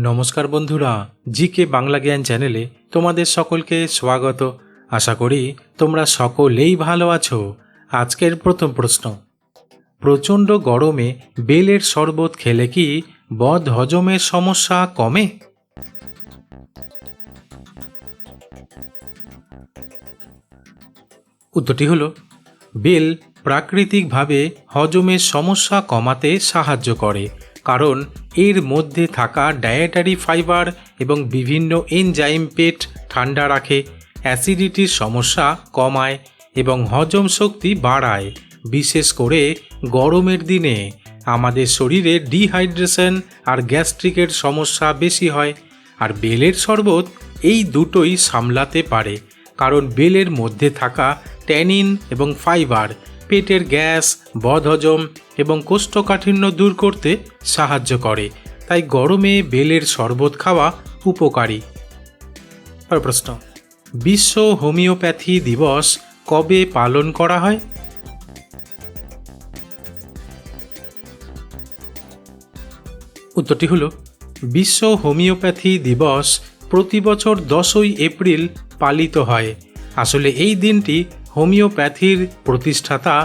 নমস্কার বন্ধুরা জি কে বাংলা জ্ঞান চ্যানেলে তোমাদের সকলকে স্বাগত। আশা করি তোমরা সকলেই ভালো আছো। আজকের প্রথম প্রশ্ন, প্রচণ্ড গরমে বেলের শরবত খেলে কি বদ হজমের সমস্যা কমে? উত্তরটি হলো, বেল প্রাকৃতিকভাবে হজমের সমস্যা কমাতে সাহায্য করে। কারণ এর মধ্যে থাকা ডায়েটারি ফাইবার এবং বিভিন্ন এনজাইম পেট ঠান্ডা রাখে অ্যাসিডিটির সমস্যা কমায় এবং হজম শক্তি বাড়ায়। বিশেষ করে গরমের দিনে আমাদের শরীরে ডিহাইড্রেশন আর গ্যাস্ট্রিকের সমস্যা বেশি হয় আর বেলের শরবত এই দুটোই সামলাতে পারে, কারণ বেলের মধ্যে থাকা ট্যানিন এবং ফাইবার পেটের গ্যাস, বদহজম এবং কোষ্ঠকাঠিন্য দূর করতে সাহায্য করে। তাই গরমে বেলের শরবত খাওয়া উপকারী। প্রশ্ন, বিশ্ব হোমিওপ্যাথি দিবস কবে পালন করা হয়? উত্তরটি হল, বিশ্ব হোমিওপ্যাথি দিবস প্রতি বছর দশই এপ্রিল পালিত হয়। আসলে এই দিনটি হোমিওপ্যাথির প্রতিষ্ঠাতা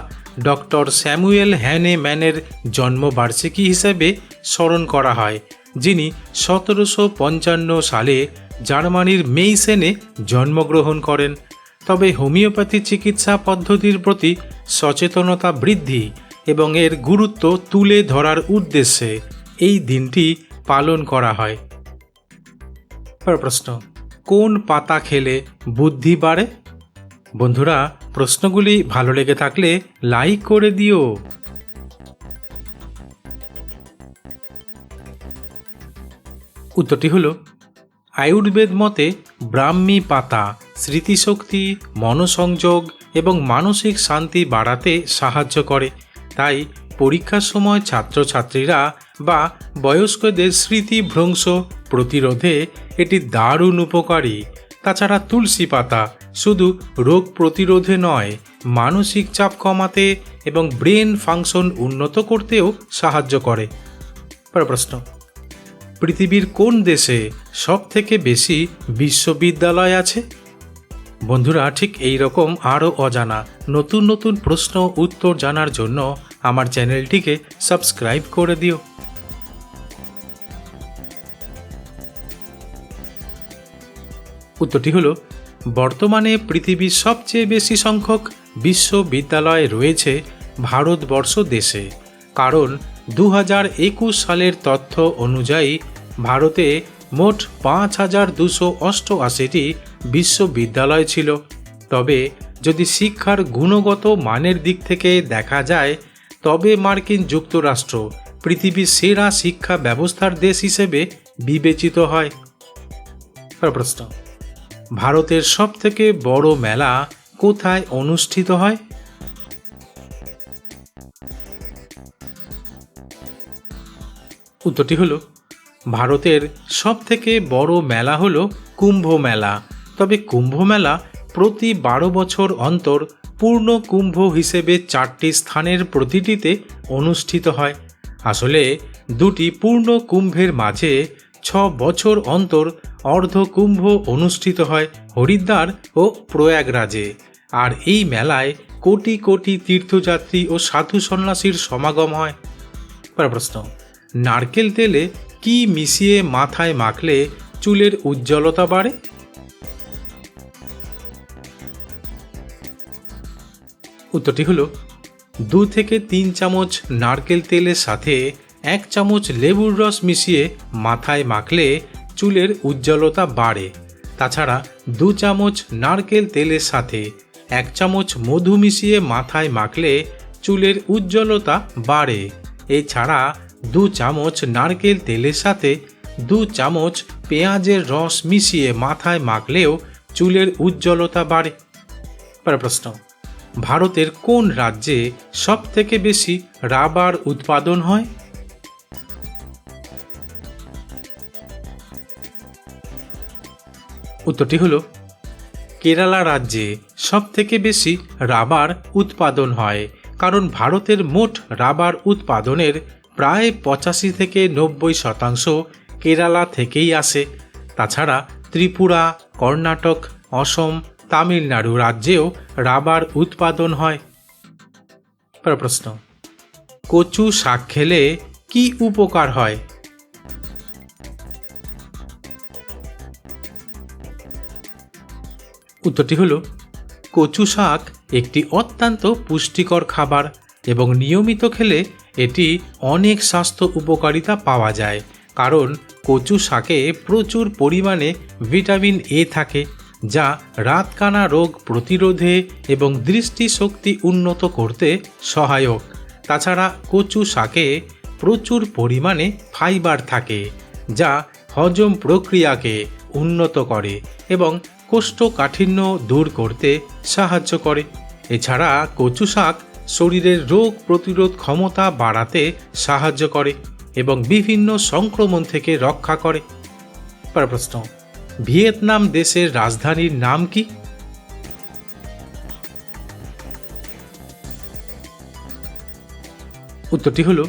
ডক্টর স্যামুয়েল হ্যানে ম্যানের জন্মবার্ষিকী হিসেবে স্মরণ করা হয়, যিনি সতেরোশো পঞ্চান্ন সালে জার্মানির মেইসেনে জন্মগ্রহণ করেন। তবে হোমিওপ্যাথি চিকিৎসা পদ্ধতির প্রতি সচেতনতা বৃদ্ধি এবং এর গুরুত্ব তুলে ধরার উদ্দেশ্যে এই দিনটি পালন করা হয়। প্রশ্ন, কোন পাতা খেলে বুদ্ধি বাড়ে? বন্ধুরা প্রশ্নগুলি ভালো লেগে থাকলে লাইক করে দিও। উত্তরটি হলো, আয়ুর্বেদ মতে ব্রাহ্মী পাতা স্মৃতিশক্তি, মনসংযোগ এবং মানসিক শান্তি বাড়াতে সাহায্য করে। তাই পরীক্ষার সময় ছাত্রছাত্রীরা বা বয়স্কদের স্মৃতিভ্রংশ প্রতিরোধে এটি দারুণ উপকারী। তাছাড়া তুলসী পাতা শুধু রোগ প্রতিরোধে নয়, মানসিক চাপ কমাতে এবং ব্রেন ফাংশন উন্নত করতেও সাহায্য করে। প্রশ্ন। পৃথিবীর কোন দেশে সব থেকে বেশি বিশ্ববিদ্যালয় আছে? বন্ধুরা, ঠিক এই রকম আরও অজানা নতুন নতুন প্রশ্ন উত্তর জানার জন্য আমার চ্যানেলটিকে সাবস্ক্রাইব করে দিও। উত্তরটি হলো, বর্তমানে পৃথিবীর সবচেয়ে বেশি সংখ্যক বিশ্ববিদ্যালয় রয়েছে ভারতবর্ষ দেশে। কারণ দু একুশ সালের তথ্য অনুযায়ী ভারতে মোট পাঁচ হাজার দুশো অষ্টআশিটি বিশ্ববিদ্যালয় ছিল। তবে, যদি শিক্ষার গুণগত মানের দিক থেকে দেখা যায়, তবে মার্কিন যুক্তরাষ্ট্র পৃথিবীর সেরা শিক্ষা ব্যবস্থার দেশ হিসেবে বিবেচিত হয়। প্রশ্ন। ভারতের সবথেকে বড় মেলা কোথায় অনুষ্ঠিত হয়? উত্তরটি হলো, ভারতের সবথেকে বড় মেলা হলো কুম্ভ মেলা। তবে কুম্ভ মেলা প্রতি বারো বছর অন্তর পূর্ণ কুম্ভ হিসেবে চারটি স্থানের প্রতিটিতে অনুষ্ঠিত হয়। আসলে দুটি পূর্ণ কুম্ভের মাঝে ছ বছর অন্তর অর্ধকুম্ভ অনুষ্ঠিত হয় হরিদ্বার ও প্রয়াগরাজে। আর এই মেলায় কোটি কোটি তীর্থযাত্রী ও সাধু সন্ন্যাসীর সমাগম হয়। প্রশ্ন, নারকেল তেলে কি মিশিয়ে মাথায় মাখলে চুলের উজ্জ্বলতা বাড়ে? উত্তরটি হলো, দু থেকে তিন চামচ নারকেল তেলের সাথে এক চামচ লেবুর রস মিশিয়ে মাথায় মাখলে চুলের উজ্জ্বলতা বাড়ে। তাছাড়া দু চামচ নারকেল তেলের সাথে এক চামচ মধু মিশিয়ে মাথায় মাখলে চুলের উজ্জ্বলতা বাড়ে। এছাড়া দু চামচ নারকেল তেলের সাথে দু চামচ পেঁয়াজের রস মিশিয়ে মাথায় মাখলেও চুলের উজ্জ্বলতা বাড়ে। প্রশ্ন, ভারতের কোন রাজ্যে সবথেকে বেশি রাবার উৎপাদন হয়? উত্তরটি হলো, কেরালা রাজ্যে সব থেকে বেশি রাবার উৎপাদন হয়, কারণ ভারতের মোট রাবার উৎপাদনের প্রায় পঁচাশি থেকে নব্বই শতাংশ কেরালা থেকেই আসে। তাছাড়া ত্রিপুরা, কর্ণাটক, অসম, তামিলনাড়ু রাজ্যেও রাবার উৎপাদন হয়। প্রশ্ন, কচু শাক খেলে কি উপকার হয়? উত্তরটি হলো, কচু শাক একটি অত্যন্ত পুষ্টিকর খাবার এবং নিয়মিত খেলে এটি অনেক স্বাস্থ্য উপকারিতা পাওয়া যায়। কারণ কচু শাকে প্রচুর পরিমাণে ভিটামিন এ থাকে, যা রাতকানা রোগ প্রতিরোধে এবং দৃষ্টিশক্তি উন্নত করতে সহায়ক। তাছাড়া কচু শাকে প্রচুর পরিমাণে ফাইবার থাকে, যা হজম প্রক্রিয়াকে উন্নত করে এবং কোষ্ঠকাঠিন্য দূর করতে সাহায্য করে। এছাড়া কচু শাক শরীরের রোগ প্রতিরোধ ক্ষমতা বাড়াতে সাহায্য করে এবং বিভিন্ন সংক্রমণ থেকে রক্ষা করে। প্রশ্ন ভিয়েতনাম দেশের রাজধানীর নাম কি? উত্তরটি হলো,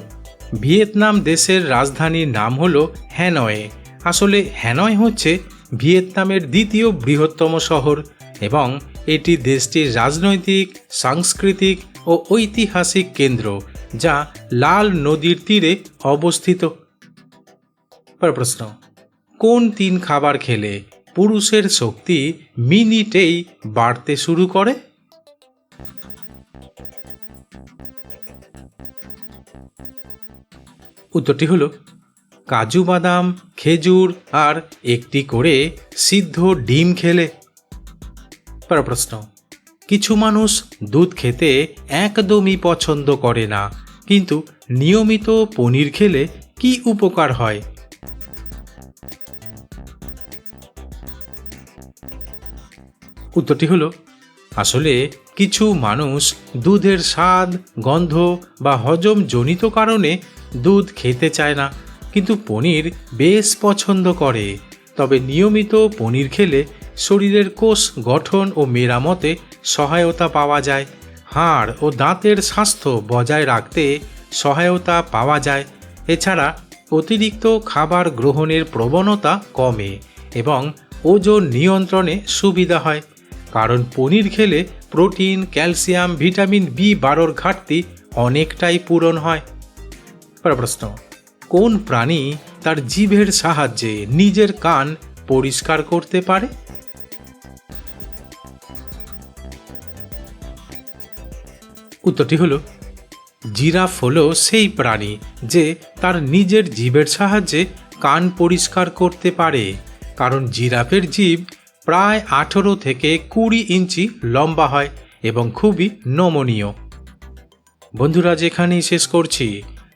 ভিয়েতনাম দেশের রাজধানীর নাম হলো হ্যানয়ে। আসলে হ্যানয় হচ্ছে ভিয়েতনামের দ্বিতীয় বৃহত্তম শহর এবং এটি দেশটির রাজনৈতিক, সাংস্কৃতিক ও ঐতিহাসিক কেন্দ্র, যা লাল নদীর তীরে অবস্থিত। প্রশ্ন, কোন তিন খাবার খেলে পুরুষের শক্তি মিনিটেই বাড়তে শুরু করে? উত্তরটি হলো কাজু বাদাম, খেজুর আর একটি করে সিদ্ধ ডিম খেলে। প্রশ্ন, কিছু মানুষ দুধ খেতে একদমই পছন্দ করে না, কিন্তু নিয়মিত পনির খেলে কি উপকার হয়? উত্তরটি হলো, আসলে কিছু মানুষ দুধের স্বাদ, গন্ধ বা হজম জনিত কারণে দুধ খেতে চায় না। কিন্তু পনির বেশ পছন্দ করে। তবে নিয়মিত পনির খেলে শরীরের কোষ গঠন ও মেরামতে সহায়তা পাওয়া যায়। হাড় ও দাঁতের স্বাস্থ্য বজায় রাখতে সহায়তা পাওয়া যায়। এছাড়া অতিরিক্ত খাবার গ্রহণের প্রবণতা কমে এবং ওজন নিয়ন্ত্রণে সুবিধা হয়। কারণ পনির খেলে প্রোটিন, ক্যালসিয়াম, ভিটামিন বি বারোর ঘাটতি অনেকটাই পূরণ হয়। প্রশ্ন। কোন প্রাণী তার জিভের সাহায্যে নিজের কান পরিষ্কার করতে পারে? উত্তরটি হলো, জিরাফ হলো সেই প্রাণী যে তার নিজের জীবের সাহায্যে কান পরিষ্কার করতে পারে, কারণ জিরাফের জীব প্রায় আঠেরো থেকে কুড়ি ইঞ্চি লম্বা হয় এবং খুবই নমনীয়। বন্ধুরা যেখানেই শেষ করছি।